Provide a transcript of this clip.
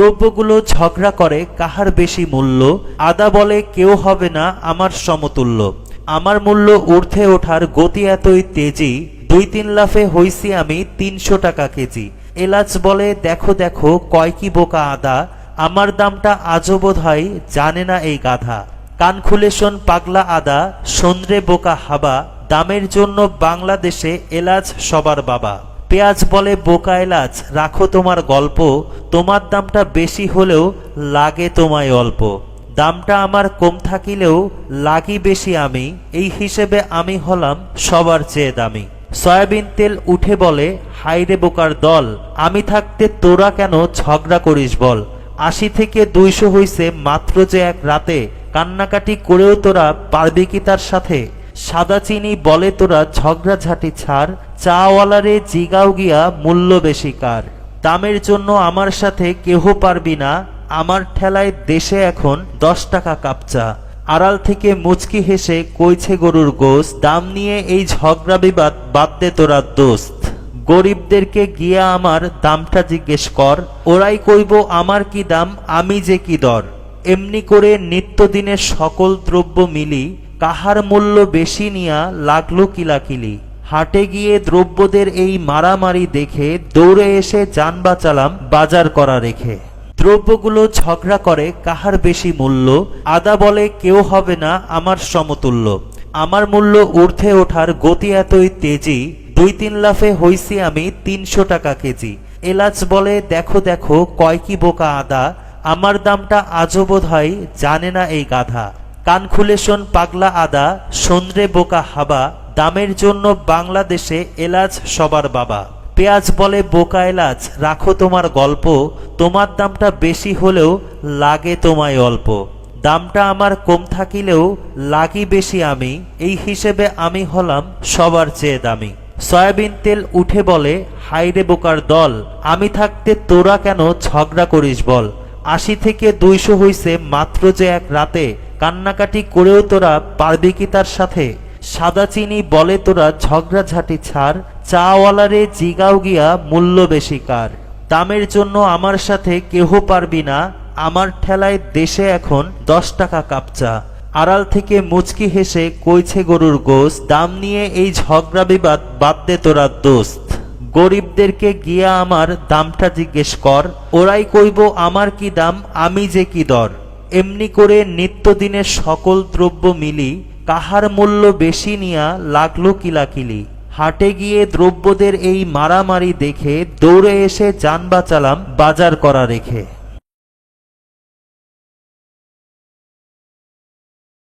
দ্রব্যগুলো ঝগড়া করে, কাহার বেশি মূল্য? আদা বলে, কেউ হবে না আমার সমতুল্য। আমার মূল্য ঊর্ধ্বে ওঠার গতি এতই তেজি। দুই তিন লাফে হইছি আমি তিনশো টাকা কেজি। এলাচ বলে, দেখো দেখো, কয় কি বোকা আদা। আমার দামটা আজও বোধ হয় জানে না এই গাধা। কান খুলে শোন, পাগলা আদা, সন্দ্রে বোকা হাবা। দামের জন্য বাংলাদেশে এলাচ সবার বাবা। পেঁয়াজ বলে বোকা এলাচ, রাখো তোমার গল্প, তোমার দামটা বেশি হলেও লাগে তোমায় অল্প। দামটা আমার কম থাকিলেও লাগি বেশি আমি, এই হিসেবে আমি হলাম সবার চেয়ে দামি। সয়াবিন তেল উঠে বলে হাইরে বোকার দল, আমি থাকতে তোরা কেন ঝগড়া করিস বল? আশি থেকে দুইশো হইছে মাত্র যে এক রাতে। কান্নাকাটি করেও তোরা পারবি কি তার সাথে? সাদা চিনি বলে তোরা ঝগড়াঝাটি ছাড় চাওয়ালারে জিগাও গিয়া মূল্য বেশি কার। দামের জন্য আমার সাথে কেহ পারবি না, আমার ঠেলায় দেশে এখন দশ টাকা কাপচা। আড়াল থেকে মুচকি হেসে কইছে গরুর গোস দাম নিয়ে এই ঝগড়া বিবাদ বাদ দে তোরা দোস্ত। গরিবদেরকে গিয়া আমার দামটা জিজ্ঞেস কর, ওরাই কইব আমার কি দাম, আমি যে কি দর। এমনি করে নিত্যদিনের সকল দ্রব্য মিলি, কাহার মূল্য বেশি নিয়া লাগল কিলাকিলি। হাটে গিয়ে দ্রব্যদের এই মারামারি দেখে দৌড়ে এসে যান বাঁচালাম বাজার করা রেখে। দ্রব্যগুলো ঝগড়া করে কাহার বেশি মূল্য? আদা বলে, কেউ হবে না আমার সমতুল্য। আমার মূল্য ঊর্ধ্বে ওঠার গতি এতই তেজি। দুই তিন লাফে হইছি আমি তিনশো টাকা কেজি। এলাচ বলে, দেখো দেখো, কয় কি বোকা আদা। আমার দামটা আজও বোধ হয় জানে না এই গাধা। কান খুলে শোন, পাগলা আদা। সন্দ্রে বোকা হাবা। দামের জন্য বাংলাদেশে এলাচ সবার বাবা। পেঁয়াজ বলে বোকা এলাচ, রাখো তোমার গল্প, তোমার দামটা বেশি হলেও লাগে তোমায় অল্প। দামটা আমার কম থাকিলেও লাগি বেশি আমি, এই হিসেবে আমি হলাম সবার চেয়ে দামি। সয়াবিন তেল উঠে বলে হাইরে বোকার দল, আমি থাকতে তোরা কেন ঝগড়া করিস বল? আশি থেকে দুইশো হইছে মাত্র যে এক রাতে। কান্নাকাটি করেও তোরা পারবি কি তার সাথে? সাদা চিনি বলে তোরা ঝগড়াঝাটি ছাড়, চাওয়ালারে জিগাও গিয়া মূল্য বেশি কার। দামের জন্য আমার সাথে কেহ পারবি না, আমার ঠেলায় দেশে এখন দশ টাকা কাপচা। আড়াল থেকে মুচকি হেসে কইছে গরুর গোস দাম নিয়ে এই ঝগড়া বিবাদ বাদ দে তোরা দোস্ত। গরিবদেরকে গিয়া আমার দামটা জিজ্ঞেস কর, ওরাই কইব আমার কি দাম, আমি যে কি দর। এমনি করে নিত্যদিনের সকল দ্রব্য মিলি কাহার মূল্য বেশি নিয়া লাগল কিলাকিলি। হাটে গিয়ে দ্রব্যদের এই মারামারি দেখে দৌড়ে এসে যান বাঁচালাম বাজার করা রেখে।